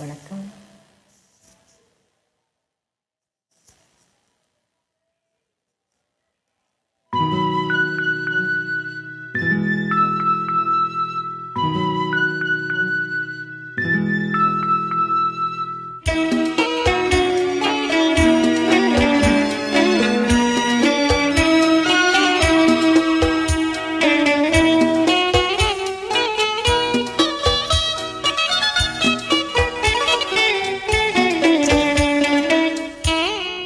வணக்கம்.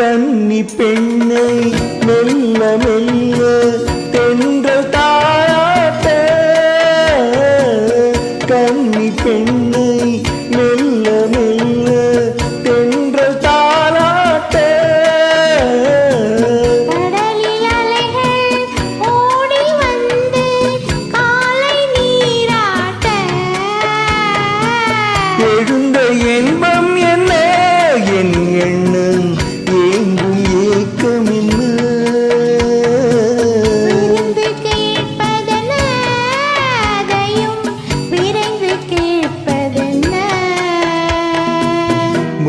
கன்னி பெண்ணை மெல்ல மெல்ல தென்ற தாயாட்ட கன்னி பெண்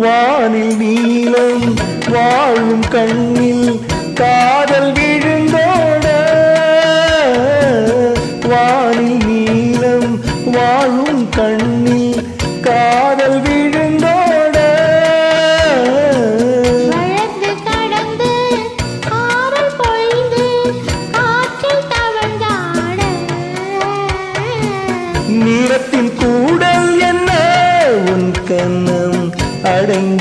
வானில் நீளம் வாழும் கண்ணில் காதல் விழுந்தோட. வானில் நீளம் வாழும் கண்ணில்